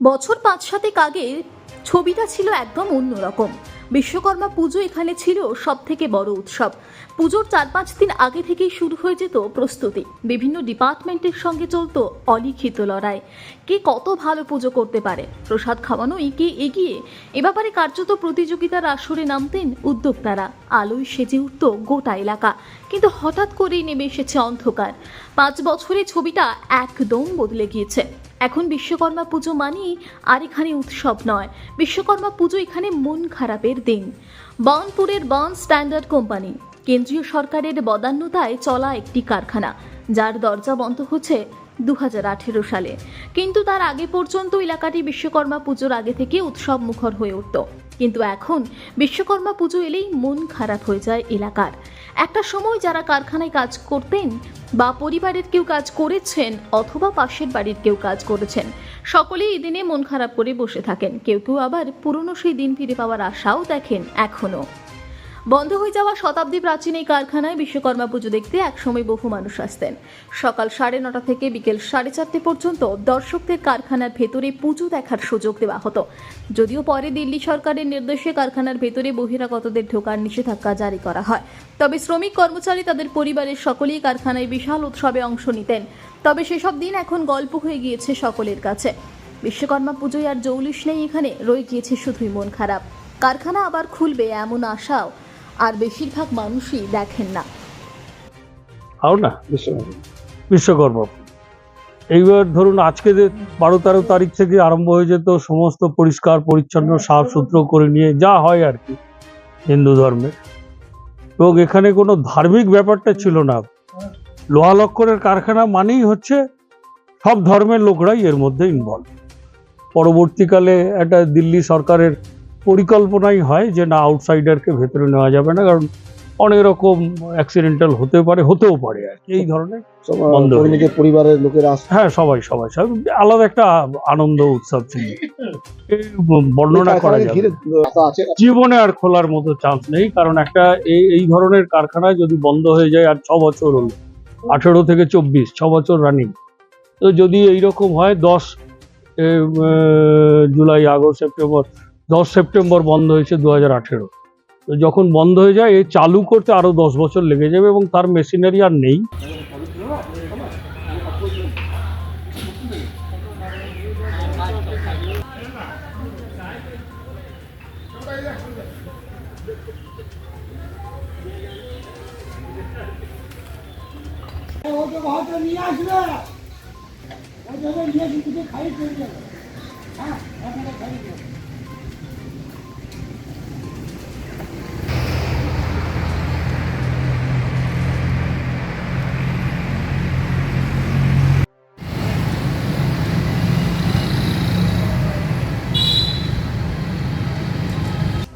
বছর পাঁচ সাতেক আগে ছবিটা ছিল একদম অন্যরকম। বিশ্বকর্মা পুজো এখানে ছিল সব থেকে বড় উৎসব। পুজোর চার পাঁচ দিন আগে থেকেই শুরু হয়ে যেত প্রস্তুতি। বিভিন্ন ডিপার্টমেন্টের সঙ্গে চলতো অলিখিত লড়াই। কে কত ভালো পুজো করতে পারে? প্রসাদ খাওয়ানোই কে এগিয়ে? এ ব্যাপারে কার্যত প্রতিযোগিতার আসরে নামতেন উদ্যোক্তারা। আলোয় সেজে উঠত গোটা এলাকা। কিন্তু হঠাৎ করেই নেমে এসেছে অন্ধকার। পাঁচ বছরে ছবিটা একদম বদলে গিয়েছে। এখন বিশ্বকর্মা পুজো মানেই আর এখানে উৎসব নয়। বিশ্বকর্মা পুজো এখানে মন খারাপের দিন। বনপুরের বন স্ট্যান্ডার্ড কোম্পানি, কেন্দ্রীয় সরকারের বদান্যতায় চলা একটি কারখানা, যার দরজা বন্ধ হচ্ছে দু হাজার আঠেরো সালে। কিন্তু তার আগে পর্যন্ত এলাকাটি বিশ্বকর্মা পুজোর আগে থেকে উৎসব মুখর হয়ে উঠত। কিন্তু এখন বিশ্বকর্মা পুজো এলেই মন খারাপ হয়ে যায় এলাকার। একটা সময় যারা কারখানায় কাজ করতেন বা পরিবারের কেউ কাজ করেছেন অথবা পাশের বাড়ির কেউ কাজ করেছেন, সকলেই এই দিনে মন খারাপ করে বসে থাকেন। কেউ কেউ আবার পুরনো সেই দিন ফিরে পাওয়ার আশাও দেখেন এখনও বন্ধ হয়ে যাওয়া শতাব্দী প্রাচীন এই কারখানায় বিশ্বকর্মা পুজো দেখতে একসময় বহু মানুষ আসতেন। সকাল সাড়ে নটা থেকে বিকেল সাড়ে চারটে পর্যন্ত দর্শকদের কারখানার ভেতরে পুজো দেখার সুযোগ দেওয়া হতো। যদিও পরে দিল্লি সরকারের নির্দেশে কারখানার ভেতরে বহিরাগতদের ঢোকার নিষেধাজ্ঞা জারি করা হয়। তবে শ্রমিক কর্মচারী তাদের পরিবারের সকলেই কারখানায় বিশাল উৎসবে অংশ নিতেন। তবে সেসব দিন এখন গল্প হয়ে গিয়েছে সকলের কাছে। বিশ্বকর্মা পুজোয় আর জৌলিশ নেই এখানে, রয়ে গিয়েছে শুধুই মন খারাপ। কারখানা আবার খুলবে এমন আশাও আর বেশিরভাগ মানুষই দেখেন না। আও না বিশ্বকর্মা। এইবার ধরুন আজকে যে বারো তেরো তারিখ থেকে আরম্ভ হয়ে যেত, সমস্ত পরিষ্কার, পরিচ্ছন্ন সাফ সুতরো করে নিয়ে যা হয় আর কি হিন্দু ধর্মের এবং এখানে কোনো ধার্মিক ব্যাপারটা ছিল না। লোহা লক্করের কারখানা মানেই হচ্ছে সব ধর্মের লোকরাই এর মধ্যে ইনভলভ পরবর্তীকালে একটা দিল্লি সরকারের পরিকল্পনাই হয় যে না আউটসাইডারকে ভেতরে নেওয়া যাবে না কারণ অনেক রকম অ্যাক্সিডেন্টাল হতে পারে হতেও পারে আর। এই ধরনের পরিবারের লোকেরা হ্যাঁ সবাই সবাই সবাই আলাদা একটা আনন্দ উৎসব ছিল বর্ণনা করা যাবে ঘিরে না। আশা আছে জীবনে আর খোলার মতো চান্স নেই কারণ একটা এই এই ধরনের কারখানায় যদি বন্ধ হয়ে যায় আর ছ বছর হলো আঠেরো থেকে চব্বিশ ছ বছর রানিং তো যদি এইরকম হয় দশ জুলাই আগস্ট সেপ্টেম্বর দশ সেপ্টেম্বর বন্ধ হয়েছে দু হাজার আঠেরো। তো যখন বন্ধ হয়ে যায় এই চালু করতে আরও দশ বছর লেগে যাবে এবং তার মেশিনারি আর নেই। নিয়ে আসবে খাই করে যাবে হ্যাঁ খাই